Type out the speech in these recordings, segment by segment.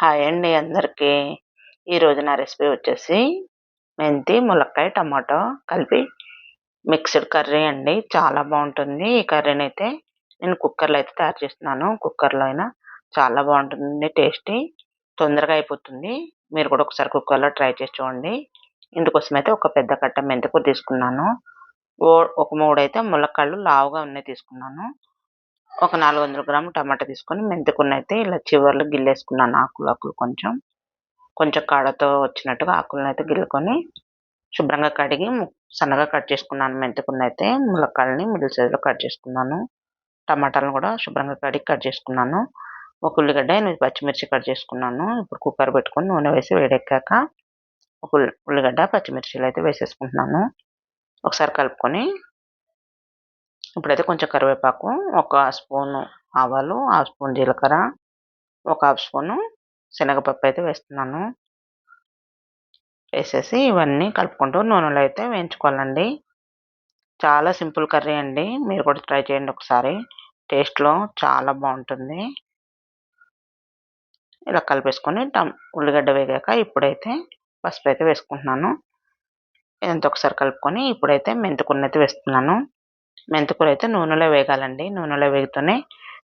Hi అండి అందరికీ. ఈరోజు నా రెసిపీ వచ్చేసి మెంతి ములక్కాయ టమాటో కలిపి మిక్స్డ్ కర్రీ అండి. చాలా బాగుంటుంది. ఈ కర్రీని అయితే నేను కుక్కర్లో అయితే తయారు చేస్తున్నాను. కుక్కర్లో అయినా చాలా బాగుంటుంది టేస్టీ తొందరగా అయిపోతుంది. మీరు కూడా ఒకసారి కుక్కర్లో ట్రై చేసి చూడండి. ఇందుకోసం అయితే ఒక పెద్ద కట్ట మెంతికూర తీసుకున్నాను. ఒక మూడు అయితే ములక్కాళ్ళు లావుగా ఉన్నాయి తీసుకున్నాను. ఒక నాలుగు వందల గ్రాములు టమాటా తీసుకొని మెంతికున్నైతే అయితే ఇలా చివర్లు గిల్లేసుకున్నాను ఆకులు ఆకులు కొంచెం కొంచెం కాడతో వచ్చినట్టుగా ఆకులను అయితే గిల్లుకొని శుభ్రంగా కడిగి సన్నగా కట్ చేసుకున్నాను. మెంతికూరని అయితే ములక్కాయలని మిడిల్ సైజులో కట్ చేసుకున్నాను. టమాటాలను కూడా శుభ్రంగా కడిగి కట్ చేసుకున్నాను. ఒక ఉల్లిగడ్డ ఎనిమిది పచ్చిమిర్చి కట్ చేసుకున్నాను. ఇప్పుడు కుక్కర్ పెట్టుకొని నూనె వేసి వేడెక్కాక ఒక ఉల్లిగడ్డ పచ్చిమిర్చిలు అయితే వేసేసుకుంటున్నాను. ఒకసారి కలుపుకొని ఇప్పుడైతే కొంచెం కరివేపాకు ఒక స్పూను ఆవాలు హాఫ్ స్పూన్ జీలకర్ర ఒక హాఫ్ స్పూను శనగపప్పు అయితే వేస్తున్నాను. వేసేసి ఇవన్నీ కలుపుకుంటూ నూనెలో అయితే వేయించుకోవాలండి. చాలా సింపుల్ కర్రీ అండి. మీరు కూడా ట్రై చేయండి ఒకసారి. టేస్ట్లో చాలా బాగుంటుంది. ఇలా కలిపేసుకొని టమ్ ఉల్లిగడ్డ వేగాక ఇప్పుడైతే పసుపు అయితే వేసుకుంటున్నాను. ఇదంతా ఒకసారి కలుపుకొని ఇప్పుడైతే మెంతికూరని అయితే వేస్తున్నాను. మెంతికూర అయితే నూనెలో వేగాలండి. నూనెలో వేగితేనే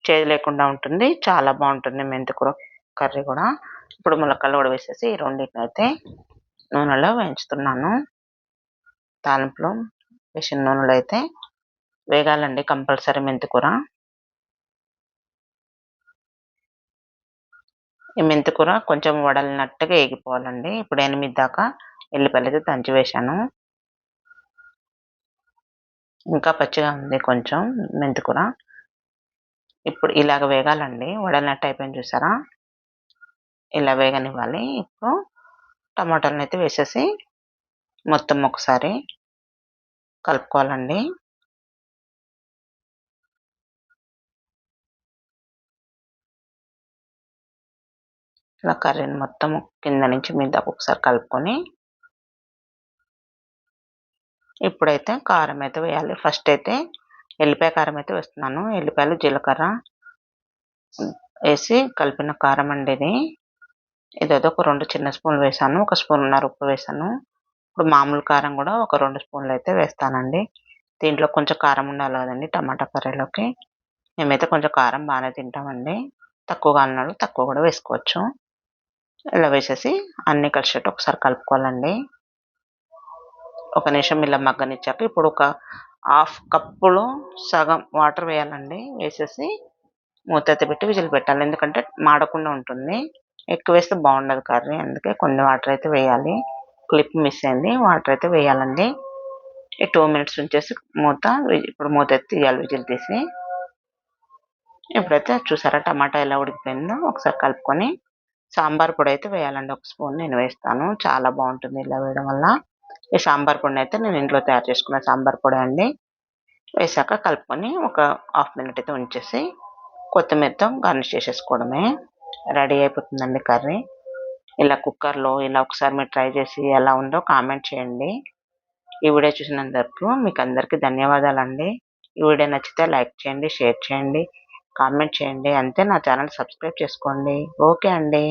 చేదు లేకుండా ఉంటుంది. చాలా బాగుంటుంది మెంతికూర కర్రీ కూడా. ఇప్పుడు ములక్కలు కూడా వేసేసి ఈ రెండింటిని అయితే నూనెలో వేయించుతున్నాను. తాలింపులో వేసిన నూనెలో అయితే వేగాలండి కంపల్సరీ మెంతికూర. ఈ మెంతికూర కొంచెం వడలినట్టుగా వేగిపోవాలండి. ఇప్పుడు ఎనిమిది దాకా ఎల్లిపల్లి అయితే దంచి వేశాను. ఇంకా పచ్చిగా ఉంది కొంచెం మెంతికూర ఇప్పుడు ఇలాగ వేగాలండి. వడలినట్టు అయిపోయింది చూసారా? ఇలా వేగనివ్వాలి. ఇప్పుడు టమాటాలను అయితే వేసేసి మొత్తం ఒకసారి కలుపుకోవాలండి. ఇలా కర్రీని మొత్తం కింద నుంచి మీద ఒకసారి కలుపుకొని ఇప్పుడైతే కారం అయితే వేయాలి. ఫస్ట్ అయితే ఎల్లిపాయ కారం అయితే వేస్తున్నాను. ఎల్లిపాయలు జీలకర్ర వేసి కలిపిన కారం అండి ఇది. ఇదేదో ఒక రెండు చిన్న స్పూన్లు వేసాను. ఒక స్పూన్నర ఉప్పు వేసాను. ఇప్పుడు మామూలు కారం కూడా ఒక రెండు స్పూన్లు అయితే వేస్తానండి. దీంట్లో కొంచెం కారం ఉండాలి కదండి టమాటా కర్రీలోకి. మేమైతే కొంచెం కారం బాగానే తింటామండి. తక్కువగా అన్నాడు తక్కువ కూడా వేసుకోవచ్చు. ఇలా వేసేసి అన్నీ కలిసేట్టు ఒకసారి కలుపుకోవాలండి. ఒక నిమిషం ఇలా మగ్గనిచ్చాక ఇప్పుడు ఒక హాఫ్ కప్పులో సగం వాటర్ వేయాలండి. వేసేసి మూత పెట్టి విజిల్ పెట్టాలి. ఎందుకంటే మాడకుండా ఉంటుంది. ఎక్కువ వేస్తే బాగుండదు కర్రీ. అందుకే కొన్ని వాటర్ అయితే వేయాలి. క్లిప్ మిస్ అయింది. వాటర్ అయితే వేయాలండి. ఈ టూ మినిట్స్ ఉంచేసి మూత ఇప్పుడు మూత తీయాలి విజిల్ తీసి. ఇప్పుడైతే చూసారా టమాటా ఎలా ఉడికిపోయిందో? ఒకసారి కలుపుకొని సాంబార్ పొడి అయితే వేయాలండి. ఒక స్పూన్ నేను వేస్తాను. చాలా బాగుంటుంది ఇలా వేయడం వల్ల. ఈ సాంబార్ పొడిని అయితే నేను ఇంట్లో తయారు చేసుకున్న సాంబార్ పొడి అండి. వేసాక కలుపుకొని ఒక హాఫ్ మినిట్ అయితే ఉంచేసి కొత్తిమీరతో గార్నిష్ చేసేసుకోవడమే. రెడీ అయిపోతుందండి కర్రీ. ఇలా కుక్కర్లో ఇలా ఒకసారి మీరు ట్రై చేసి ఎలా ఉందో కామెంట్ చేయండి. ఈ వీడియో చూసినందుకు మీకు అందరికీ ధన్యవాదాలండి. ఈ వీడియో నచ్చితే లైక్ చేయండి షేర్ చేయండి కామెంట్ చేయండి. అంతే నా ఛానల్ సబ్స్క్రైబ్ చేసుకోండి. ఓకే అండి.